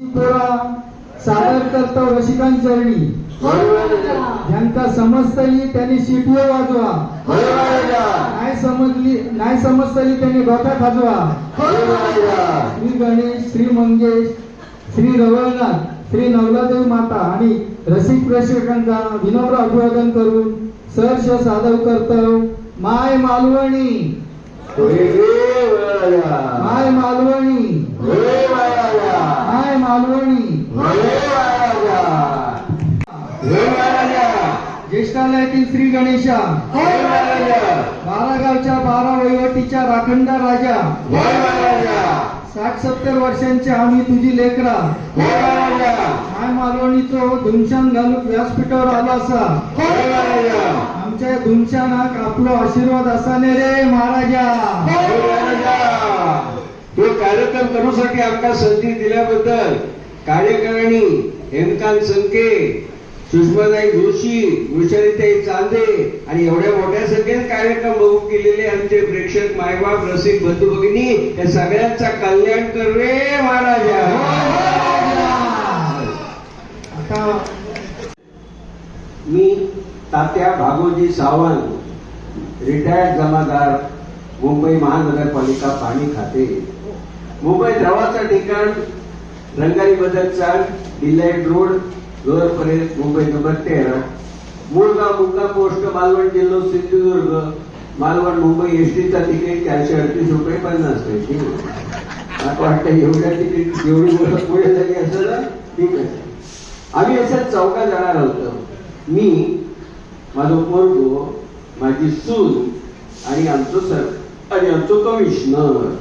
पोरा सादर करतो रसिकांत चरणी. ज्यांका समजतली त्यांनी शिटिओ वाजवा. नाही समजली नाही समजतली त्यांनी डोका खाजवा. श्री गणेश श्री मंगेश श्री रवळनाथ श्री नवलादेव माता आणि रसिक प्रेक्षकांचा विनम्र अभिवादन करून सहर्ष सादर करतो. माय मालवणी माय मालवणी माय मालवणी ज्येष्ठालयातील श्री गणेशा. बारा गावच्या बारा वहिवाटीच्या राखणदार राजा. साठ सत्तर वर्षांचे आम्ही तुझी लेकरा. माय मालवणीचो धुमशान घालून व्यासपीठावर आला असा. आमच्या या धुमशानाक आपलो आशीर्वाद असाने रे महाराजा. हे कार्यक्रम करूसाठी आमका संधी दिल्याबद्दल कार्यकारिणी हेमकांत संके सुषमाताई जोशी वृषालीताई चांदे आणि एवढ्या मोठ्या संख्येत कार्यक्रम बघू केलेले आमचे प्रेक्षक मायबाप रसिक बंधू भगिनी या सगळ्यांचा कल्याण कर रे महाराजा. आता मी तात्या भागोजी सावंत रिटायर्ड जमादार मुंबई महानगरपालिका पाणी खाते. मुंबईत रवाचं ठिकाण Rangari बदलचा Delight road lower Parel Mumbai number तेरा मूळ गाव मुंगा पोस्ट मालवण जिल्हा सिंधुदुर्ग. मालवण मुंबई एसटीचा तिकीट चारशे अडतीस रुपये पन्नास पैसे. आता वाटतं एवढ्या तिकीट एवढी गोष्ट पुढे झाली असेल ठीक आहे. आम्ही असं चौका जाणार होतो मी माझं पोरगो माझी सून आणि आमचं सर आणि आमचं कमिशनर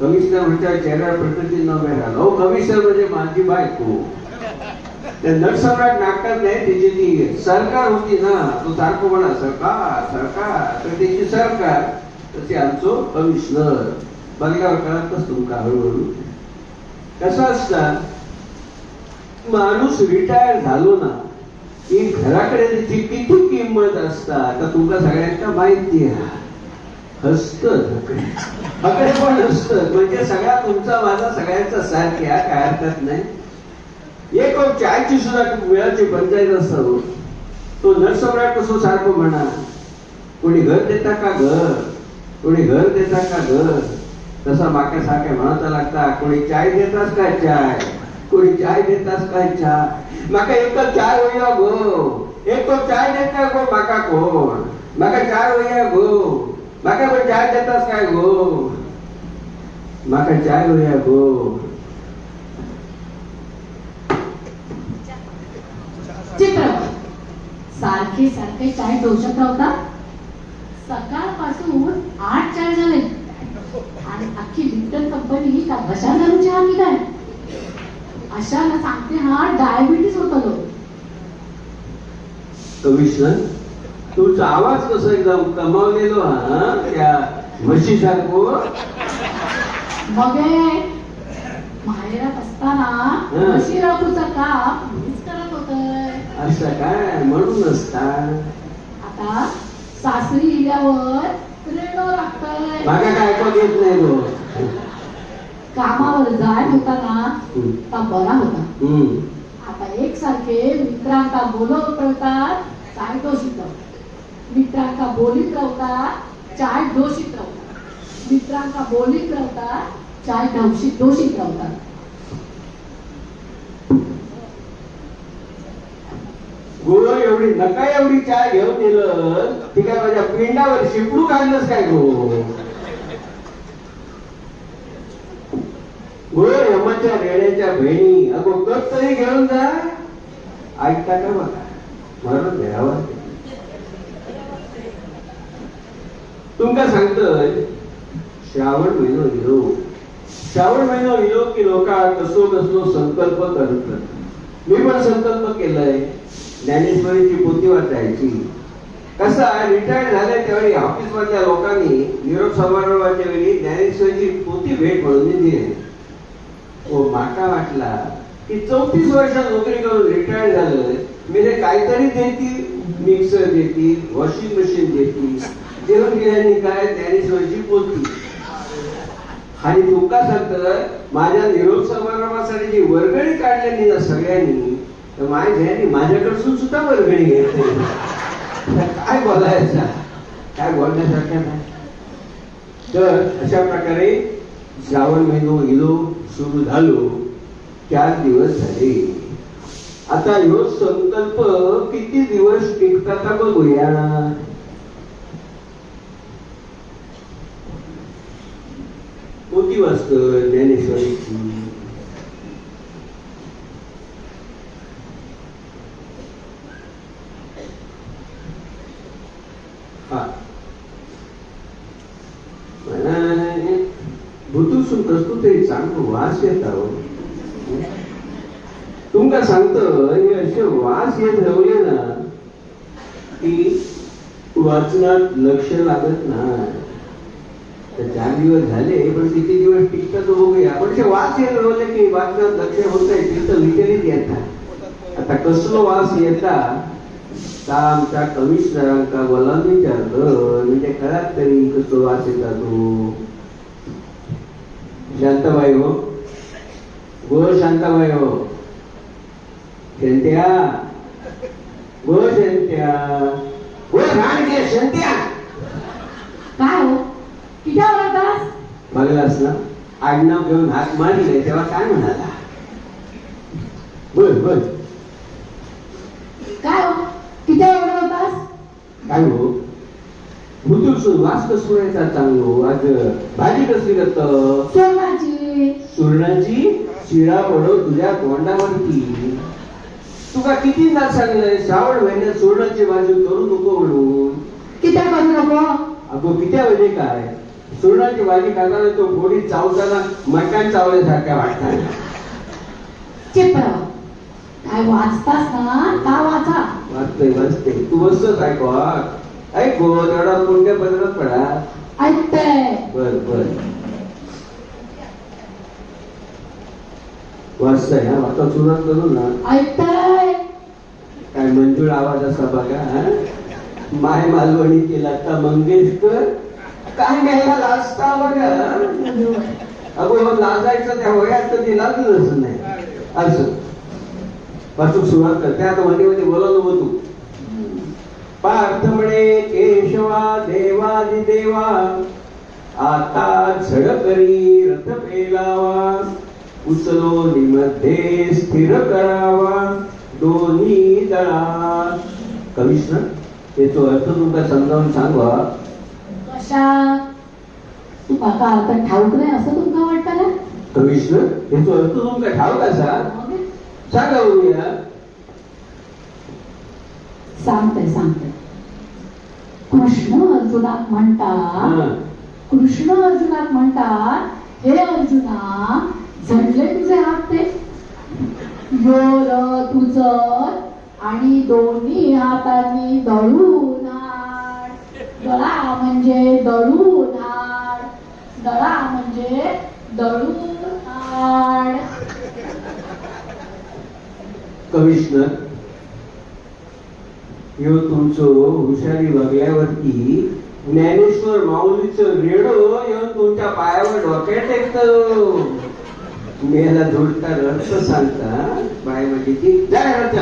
कमिशनर म्हणजे चेहऱ्यावर प्रकृती न मिळाला हो कमिशनर म्हणजे माझी बायको. त्या नटसम्राट नाटकात नाही त्याची ती सरकार होती ना तो सारखं म्हणा सरकार सरकार तर त्याची सरकार तसे आमचं कमिशनर बघल्यावर कळतच तुमका हळूहळू. कसं असतं माणूस रिटायर झालो ना की घराकडे त्याची किती किंमत असता आता तुमका सगळ्यांना माहिती आहे. हसत हकडे पण हसत. म्हणजे सगळा तुमचा माझा सगळ्यांचा सारख्या काय हरकत नाही. एक चायची सुद्धा वेळाची पंचायत असतो तो नरसम्राट कसो सारखं म्हणा कोणी घर देता का घर? कोणी घर देता का घर? तसा माक्या सारखे म्हणता लागता कोणी चाय देतास काय चाय? कोणी चाय देतास काय चाय? माका एक तर चाय वया गो। एक तो चाय देता गो माका कोण? माका चाय वया गो। माका कोण चाय देतास काय गो? माका चाय वया गो। सारखे सारखे चाय डोशत राहतात सकाळपासून आठ चाय झाले. आणि अख्खी लिप्टन कंपनी का कशा घालून चहा की काय अशाला सांगते हा डायबिटीस होतो कमिशनर तुमचा आवाज कसा एकदम कमावलेलो हा त्या म्हशी सारखो मग हे माहेरात असताना हं. म्हशी राखूचा काम असं काय? म्हणून असता आता सासरी इल्यावर रेडो लागतंय. मागा काय ऐकू येत नाही गो. कामावर जाय होता ना. ता बरा होता. आता एकसारखे मित्रांका बोलवत चाय डोशीत राहतात मित्रांका बोलीत राहतात चाय डोशीत राहतात मित्रांका बोलीत राहतात चाय डोशीत डोशीत राहतात गुरु एवढी नका एवढी चाय घेऊन दिलं. ती काय माझ्या पिंडावर शिपडू काढलंच काय गो यमाच्या रेड्याच्या बहिणी अगो कप तरी घेऊन जा. ऐकता का बघा म्हणून घ्यावं तुमका सांगतोय श्रावण महिनो येलो श्रावण महिनो येलो की लोक कसो कसलो संकल्प करतात. मी पण संकल्प केलाय. ज्ञानेश्वरीची पोती वाचायची. कसं आहे रिटायर झाल्या त्यावेळी ऑफिस मधल्या लोकांनी निरोप समारंभाच्या वेळी ज्ञानेश्वरीची पोती भेट म्हणून दिली ओ माका वाटला की चौतीस वर्ष नोकरी करून रिटायर झालं ते काहीतरी देतील मिक्सर देतील वॉशिंग मशीन देतील जेवण केल्याने काय ज्ञानेश्वरीची पोथी आणि तुमका सांगत माझ्या निरोप समारंभासाठी जी वर्गणी काढलेली ना सगळ्यांनी तर माझ्या ध्यानी माझ्याकडसून सुद्धा वर्गणी घेतली. काय बोलायचा? काय बोलण्यासारखं नाही तर अशा प्रकारे श्रावण महिनो इलो सुरू झालो. चार दिवस झाले. आता ह्यो संकल्प किती दिवस टिकतात बघूया. कोणती वाचत ज्ञानेश्वरीची हा भुतूसून कसतो तरी चांगलं वास येत आहो तुमका सांगतो हे असे वास येत राहले हो, ना की वाचनात लक्ष लागत नाही. तर चार दिवस झाले पण किती दिवस टिकतात बघूया. पण ते वास येत राहिले की वाचनात लक्ष होत आहे तिथं विचलित येतात. आता कसलो वास येता? का आमच्या कमिशनरांका बोलावून विचारलं म्हणजे कळत तरी कसलो वास येता तू? शांताबाई हो गो शांताबाई हो शंत्या. गो शंत्या. गो राणगे शंत्या. काय हो? किती आवडतास बघलास ना आडनाव घेऊन हात मारले तेव्हा काय म्हणाला? बोल बोल. काय हो? किती आवडतास काय हो? भुतूरसून वास कसुरायचा चांगलो आज भाजी कसली करत सुरणाची शिळा पडो तुझ्या तोंडावरती तुका कितीदा सांगलंय श्रावण महिन्यात सुरणाची भाजी करू नको म्हणून किती करू नको अगो कित्या म्हणजे काय सुरणाची भाजी खाताना तो गोडी चावताना मकान चावल्यासारख्या वाटतात चित्र काय वाचतास ना का वाचा वाचतोय वाचते तू बसतोच ऐकू ऐकू तेवढा कोणत्या पदरात पडा. ऐकतंय बर बर. वाचताय हा? आता सुरुवात करू ना. ऐकतंय काय मंजूळ आवाज असा बघा हा? माय मालवणी केला का मंगेशकर? काय घ्यायला लाजता बघा. अगो मग लाजायचं त्या वयात तर ते लाजलंच नाही. असं. पासून सुरुवात करते. आता मध्ये मध्ये बोलावलं होतो. पार्थ म्हणे केशवा देवादि देवा आता झड करी रथ पेलावा. उचलो निमध्ये स्थिर करावा. दोन्ही दळा कमिशनर याचा अर्थ तुमका समजावून सांगा कशा तू माका आता ठाऊक नाही असं तुमका वाटतं ना कमिशनर याचा अर्थ तुमका ठाऊक असा. सांगा बघूया. सांगते सांगते कृष्ण अर्जुनात म्हणतात. कृष्ण अर्जुनात म्हणतात हे अर्जुना झडले तुझे हात ते. योर तुझं आणि दोन्ही हातांनी दळून दळा म्हणजे दळून दळा म्हणजे दळून कमिशनर ह्यो तुमचो हुशारी बघल्यावरती ज्ञानेश्वर माऊलीचं रेडो हो, येऊन तुमच्या पायावर डोक्यात टेकत हो. तुम्ही याला जोडता सांगता बाय म्हणजे की जाय अर्थ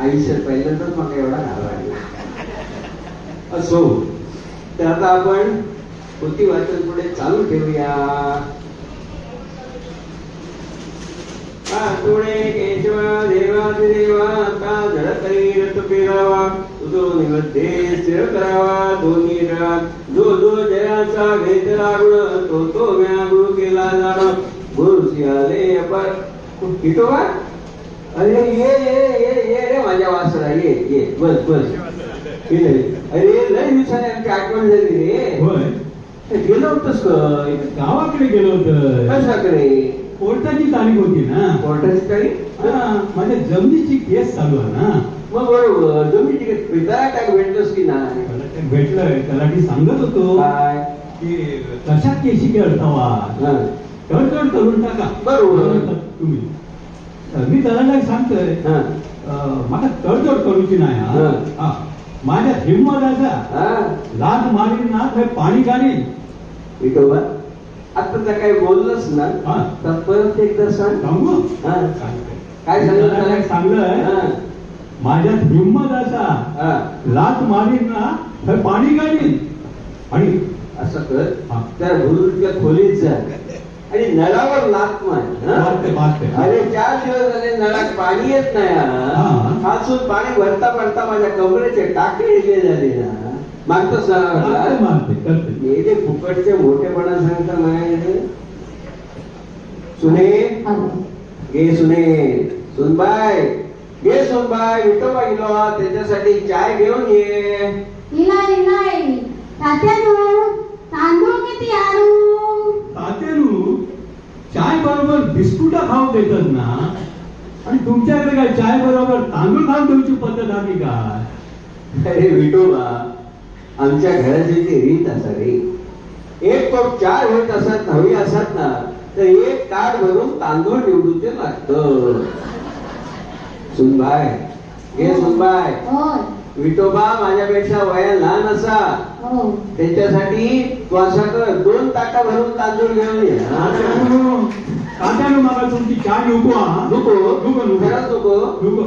आयुष्यात पहिल्यांदाच मला एवढा घालवायला असो तर आता आपण कृती वाचन पुढे चालू ठेवूया. तुळे केशवा देवादिदेवा का झडकरी रथ पेरावा तुझो निमध्ये स्थिर करावा दोन्ही रात जो जो जयाचा घेतला गुण तो तो व्यागुळ केला जाणं गुरु सिंहाले अपर. किटोबा अरे ये ये ये ये रे माझ्या वासरा ये ये बस बस. अरे लय दिवसाने आमची आठवण झाली रे. गेलो होतस गावाकडे गेलो होतं. कशाकडे? कोर्टाची तारीख होती ना. कोर्टाची तारीख? हा, माझ्या जमिनीची केस चालू आहे ना. मग बरोबर तुम्ही तिकडे पिता काय? भेटलोस की नाही? भेटलंय? तलाठी सांगत होतो काय? की कशा केशी केळतावा हा. तडतड करून टाका. बरोबर. तुम्ही. मी तलाठी सांगतोय हा. मला तडतड करूची नाही हा. माझ्या हिंमत असा हा. लात मारीन ना तर पाणी घालीन विठोबा आता तर काही बोललंच ना हा. तर परत एकदा सांग सांगू हा. काय सांगितलं त्याला सांगलंय हा. माझ्यात हिंमत असा हा. लात मारीन ना तर पाणी काढीन आणि असं कर हा. त्या भुरुच्या खोलीत जा आणि नळावर लात मार हा? अरे चार दिवस झाले नळात पाणी येत नाही हा. हा. खालसून पाणी भरता भरता माझ्या कमरेचे टाके झाले ना मागतोच नळावर मारते करते फुकटचे मोठेपणा सांगता नाही सुने घे सुने सुनबाय घे सुनबाय विठोबा गेलो त्याच्यासाठी चाय घेऊन ये. तात्यानो तांदूळ किती आणू? तात्यानू चाय बरोबर बिस्कुट खाऊ देतात ना? आणि तुमच्याकडे काय चाय बरोबर तांदूळ खाऊन देऊची पद्धत आली काय अरे विठोबा आमच्या घराची ती रीत असा रे एक कप चार होत असत हवी असत ना तर एक ताट भरून तांदूळ निवडूचे लागत. सुनबाय. हे. सुनबाय. होय. विठोबा माझ्यापेक्षा वया लहान असा. हो. त्याच्यासाठी तू असा कर. दोन ताटा भरून तांदूळ घेऊन ये. हा? तात्यानू मला तुमची चाय नको हा.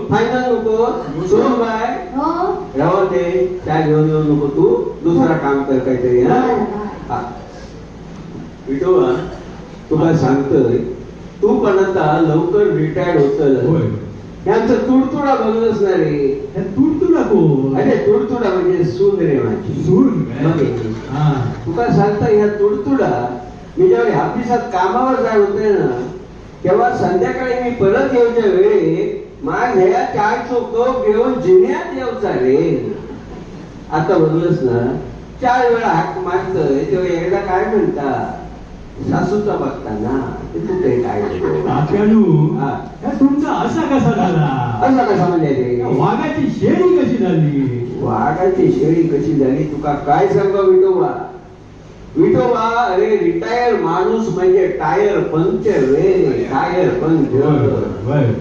फायनल नको? सुनबाय. हो. राहू दे. चाय घेऊन येऊ नको तू. दुसरा काम कर काहीतरी हा. हा. विठोबा तुला सांगतोय तू पण आता लवकर रिटायर्ड होत होय. यांचं तुडतुडा बघत ना रे हे तूर तू नको अरे तुडतुडा म्हणजे सून रे माझी सून तुका सांगता ह्या तुडतुडा मी ज्यावेळी ऑफिसात कामावर जाय होते ना तेव्हा संध्याकाळी मी परत येऊच्या वेळी माझ्या ह्या चारचो कप घेऊन जिन्यात येऊचा रे. आता बघलंस ना चार वेळा हाक मारतोय तेव्हा एकदा काय म्हणता सासूचा बघताना ते काय तुमचा असा कसा झाला? असं कसा म्हणजे वाघाची शेळी कशी झाली? वाघाची शेळी कशी झाली? तुका काय सांगा विठोबा? विठोबा अरे रिटायर माणूस म्हणजे टायर पंक्चर रे टायर पंक्चर. बर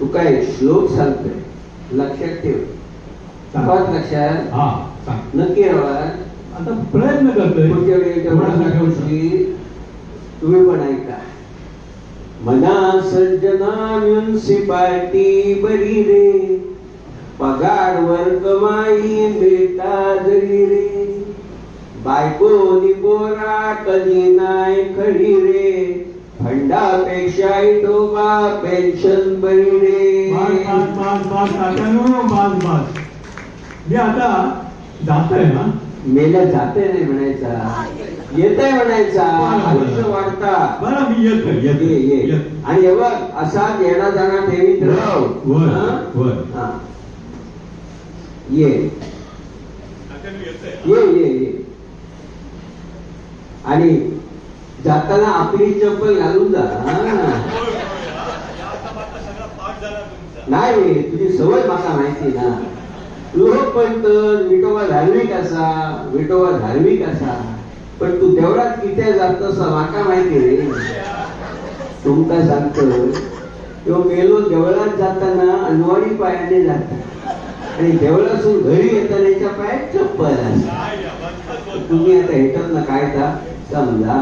तू काय श्लोक सांगतोय. लक्षात ठेव. लक्षात. हा नक्की आवाज. आता प्रयत्न करतोय. तुम्ही पण ऐका. मना सज्जना म्युन्सिपाल्टी बरी रे. पगार वर कमाई बेटा जरी रे. बायको निपोरा कधी नाही खडी रे. फंडापेक्षा इटोबा पेन्शन बरी रे. बस बस बस बस बस बस मी आता जातोय ना? मेल्या जाते नाही म्हणायचा. येत आहे म्हणायचा आयुष्य वाढता. बरं मी येतो येतो ये ये. आणि बघ असा येणा जाणा ठेवीत हा? हा. ये. ये ये ये. आणि जाताना आपली चप्पल घालून जा. हा. नाही तुझी सवय माका माहिती ना. लोक विठोबा धार्मिक असा विठोबा धार्मिक असा. पण तू देवळात किती असा माका माहिती रे तुमका सांगतो. तो मेलो देवळात जाताना अनवाडी पायाने जाता. आणि देवळासून घरी येताना याच्या पायात चप्पल असते. तुम्ही आता हेटत ना काय का समजा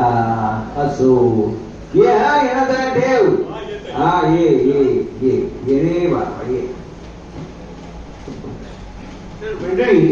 असो. ये हा येणार ठेव हा ये ये ये. ये रे बाबा ये. तर मंडळी